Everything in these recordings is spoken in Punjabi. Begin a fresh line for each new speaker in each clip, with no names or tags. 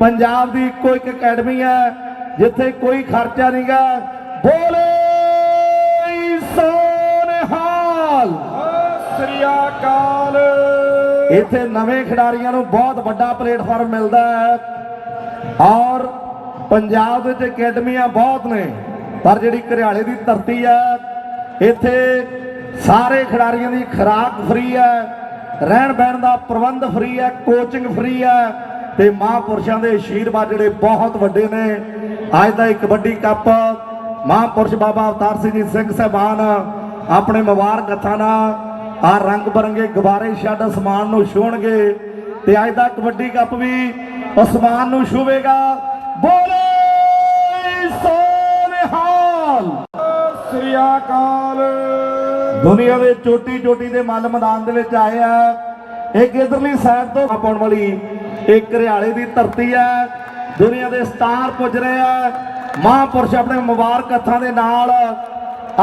ਪੰਜਾਬ ਦੀ ਇੱਕੋ ਇੱਕ ਅਕੈਡਮੀ ਹੈ ਜਿੱਥੇ ਕੋਈ ਖਰਚਾ ਨਹੀਂਗਾ। ਬੋਲੇ ਸੋਨਹਾਲ।
ਸ੍ਰੀ ਅਕਾਲ।
ਇੱਥੇ ਨਵੇਂ ਖਿਡਾਰੀਆਂ ਨੂੰ ਬਹੁਤ ਵੱਡਾ ਪਲੇਟਫਾਰਮ ਮਿਲਦਾ ਹੈ। ਔਰ ਪੰਜਾਬ ਵਿੱਚ ਅਕੈਡਮੀਆਂ ਬਹੁਤ ਨੇ ਪਰ ਜਿਹੜੀ ਘਰਿਆਲੇ ਦੀ ਧਰਤੀ ਹੈ ਇੱਥੇ ਸਾਰੇ ਖਿਡਾਰੀਆਂ ਦੀ ਖੁਰਾਕ ਫ੍ਰੀ ਹੈ ਰਹਿਣ ਬਹਿਣ ਦਾ ਪ੍ਰਬੰਧ ਫ੍ਰੀ ਹੈ ਕੋਚਿੰਗ ਫ੍ਰੀ ਹੈ। ਤੇ ਮਹਾਂਪੁਰਸ਼ਾਂ ਦੇ ਆਸ਼ੀਰਵਾਦ ਜਿਹੜੇ ਬਹੁਤ ਵੱਡੇ ਨੇ। ਅੱਜ ਦਾ ਇੱਕ ਕਬੱਡੀ ਕੱਪ ਮਹਾਂਪੁਰਸ਼ ਬਾਬਾ ਅਵਤਾਰ ਸਿੰਘ ਜੀ ਸਿੰਘ ਸਾਹਿਬਾਨ ਆਪਣੇ ਮੁਬਾਰਕ ਹੱਥਾਂ ਨਾਲ ਆ ਰੰਗ ਬਰੰਗੇ ਗੁਬਾਰੇ ਛੱਡ ਅਸਮਾਨ ਨੂੰ ਛੂਹਣਗੇ ਤੇ ਅੱਜ ਦਾ ਕਬੱਡੀ ਕੱਪ ਵੀ ਅਸਮਾਨ ਨੂੰ ਛੂਵੇਗਾ। ਬੋਲੇ ਸੋਨਹਾਲ।
ਸ੍ਰੀ ਅਕਾਲ।
ਦੁਨੀਆ ਦੇ ਚੋਟੀ ਚੋਟੀ ਦੇ ਮੱਲ ਮੈਦਾਨ ਦੇ ਵਿੱਚ ਆਏ ਆ। ਇੱਕ ਇਧਰਲੀ ਸਾਈਡ ਤੋਂ ਪਾਉਣ ਵਾਲੀ ਇੱਕ ਘਰਿਆਲੇ ਦੀ ਧਰਤੀ ਹੈ। ਦੁਨੀਆ ਦੇ ਸਟਾਰ ਪੁੱਜ ਰਹੇ ਆ। ਮਹਾਂਪੁਰਸ਼ ਆਪਣੇ ਮੁਬਾਰਕ ਹੱਥਾਂ ਦੇ ਨਾਲ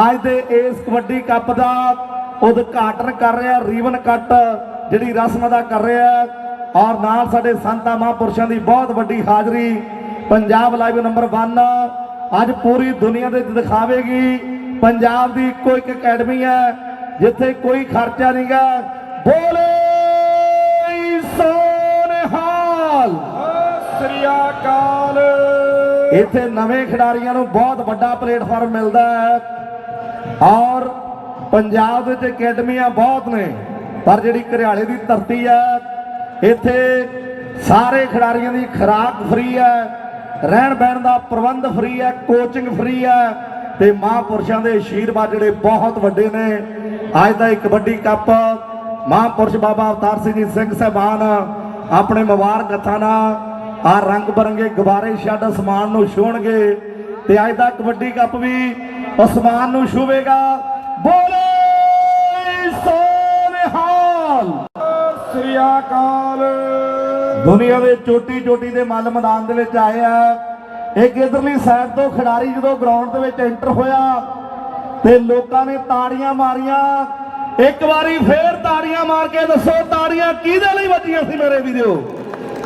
ਅੱਜ ਦੇ ਇਸ ਕਬੱਡੀ ਕੱਪ ਦਾ ਉਦਘਾਟਨ ਕਰ ਰਿਹਾ ਰੀਵਨ ਕੱਟ ਜਿਹੜੀ ਰਸਮ ਦਾ ਕਰ ਰਿਹਾ ਔਰ ਨਾਲ ਸਾਡੇ ਸੰਤਾਂ ਮਹਾਂਪੁਰਸ਼ਾਂ ਦੀ ਬਹੁਤ ਵੱਡੀ ਹਾਜ਼ਰੀ। ਪੰਜਾਬ ਲਾਈਵ ਨੰਬਰ 1 ਅੱਜ ਪੂਰੀ ਦੁਨੀਆ ਦੇ ਦਿਖਾਵੇਗੀ। ਪੰਜਾਬ ਦੀ ਇੱਕੋ ਇੱਕ ਅਕੈਡਮੀ ਹੈ, ਜਿੱਥੇ ਕੋਈ ਖਰਚਾ ਨਹੀਂਗਾ ਬੋਲੇ ਸੋਨਹਾਲ
ਸ੍ਰੀ ਅਕਾਲ।
ਇੱਥੇ ਨਵੇਂ ਖਿਡਾਰੀਆਂ ਨੂੰ ਬਹੁਤ ਵੱਡਾ ਪਲੇਟਫਾਰਮ ਮਿਲਦਾ ਹੈ। ਔਰ ਪੰਜਾਬ ਵਿੱਚ ਅਕੈਡਮੀਆਂ ਬਹੁਤ ਨੇ, ਪਰ ਜਿਹੜੀ ਘਰਿਆਲੇ ਦੀ ਧਰਤੀ ਹੈ, ਇੱਥੇ ਸਾਰੇ ਖਿਡਾਰੀਆਂ ਦੀ ਖੁਰਾਕ ਫ੍ਰੀ ਹੈ ਰਹਿਣ ਬਹਿਣ ਦਾ ਪ੍ਰਬੰਧ ਫ੍ਰੀ ਹੈ ਕੋਚਿੰਗ ਫ੍ਰੀ ਹੈ, ਤੇ ਮਹਾਂਪੁਰਸ਼ਾਂ ਦੇ ਆਸ਼ੀਰਵਾਦ ਜਿਹੜੇ ਬਹੁਤ ਵੱਡੇ ਨੇ। ਅੱਜ ਦਾ ਇੱਕ ਵੱਡੀ ਕੱਪ, ਮਹਾਂਪੁਰਸ਼ ਬਾਬਾ ਅਵਤਾਰ ਸਿੰਘ ਜੀ ਸਿੰਘ ਸਾਹਿਬਾਨ, ਆਪਣੇ ਮੁਬਾਰਕ ਹੱਥਾਂ ਨਾਲ ਆ ਰੰਗ ਬਰੰਗੇ ਗੁਬਾਰੇ ਛੱਡ ਅਸਮਾਨ ਨੂੰ ਛੂਹਣਗੇ ਤੇ ਅੱਜ ਦਾ ਕਬੱਡੀ ਕੱਪ ਵੀ ਅਸਮਾਨ ਨੂੰ ਛੂਵੇਗਾ। ਬੋਲੇ ਸੋਨਹਾਲ।
ਸ੍ਰੀ ਅਕਾਲ।
ਦੁਨੀਆ ਦੇ ਚੋਟੀ ਚੋਟੀ ਦੇ ਮੱਲ ਮੈਦਾਨ ਦੇ ਵਿੱਚ ਆਏ ਆ। ਇੱਕ ਇਧਰਲੀ ਸਾਈਡ ਤੋਂ ਖਿਡਾਰੀ ਜਦੋਂ ਗਰਾਊਂਡ ਦੇ ਵਿੱਚ ਐਂਟਰ ਹੋਇਆ ਤੇ ਲੋਕਾਂ ਨੇ ਤਾੜੀਆਂ ਮਾਰੀਆਂ। ਇੱਕ ਵਾਰੀ ਫੇਰ ਤਾੜੀਆਂ ਮਾਰ ਕੇ ਦੱਸੋ ਤਾੜੀਆਂ ਕਿਹਦੇ ਲਈ ਵੱਜੀਆਂ ਸੀ ਮੇਰੇ ਵੀਰੋ?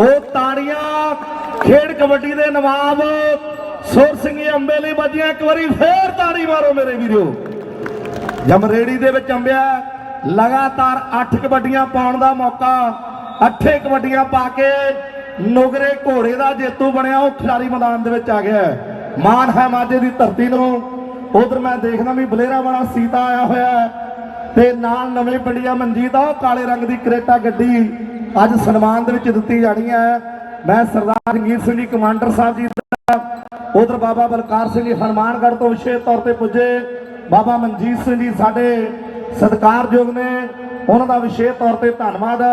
ਉਹ ਤਾੜੀਆਂ। ਖੇਡ ਕਬੱਡੀ ਦੇ ਨਵਾਬ ਸੁਰ ਸਿੰਘ ਅੰਬੇ ਲਈ ਵੱਜੀਆਂ। ਇੱਕ ਵਾਰੀ ਫੇਰ ਤਾੜੀ ਮਾਰੋ ਮੇਰੇ ਵੀਰੋ। ਜਮਰੇੜੀ ਦੇ ਵਿੱਚ ਅੰਬਿਆ, ਲਗਾਤਾਰ 8 ਕਬੱਡੀਆਂ ਪਾਉਣ ਦਾ ਮੌਕਾ। 8 ਕਬੱਡੀਆਂ ਪਾ ਕੇ ਨੋਗਰੇ ਘੋੜੇ ਦਾ ਜੇਤੂ ਬਣਿਆ। ਉਹ ਖਿਡਾਰੀ ਮੈਦਾਨ ਦੇ ਵਿੱਚ ਆ ਗਿਆ ਮਾਨ ਹੈ ਮਾਝੇ ਦੀ ਧਰਤੀ ਨੂੰ। ਉਧਰ ਮੈਂ ਦੇਖਦਾ ਵੀ ਬਲੇਰਾ ਵਾਲਾ ਸੀਤਾ ਆਇਆ ਹੋਇਆ ਤੇ ਨਾਲ ਨਵੇਂ ਪਿੰਡੀਆ ਮਨਜੀਤ ਆ। ਉਹ ਕਾਲੇ ਰੰਗ ਦੀ ਕਰੇਟਾ ਗੱਡੀ ਅੱਜ ਸਨਮਾਨ ਦੇ ਵਿੱਚ ਦਿੱਤੀ ਜਾਣੀ ਹੈ। ਮੈਂ ਸਰਦਾਰ ਰਣਜੀਤ ਸਿੰਘ ਜੀ, ਕਮਾਂਡਰ ਸਾਹਿਬ ਜੀ ਦਾ, ਉਧਰ ਬਾਬਾ ਬਲਕਾਰ ਸਿੰਘ ਜੀ ਹਨੂਮਾਨਗੜ੍ਹ ਤੋਂ ਵਿਸ਼ੇਸ਼ ਤੌਰ ਤੇ ਪੁੱਜੇ। ਬਾਬਾ ਮਨਜੀਤ ਸਿੰਘ ਜੀ ਸਾਡੇ ਸਤਿਕਾਰਯੋਗ ਨੇ। ਉਹਨਾਂ ਦਾ ਵਿਸ਼ੇਸ਼ ਤੌਰ ਤੇ ਧੰਨਵਾਦ।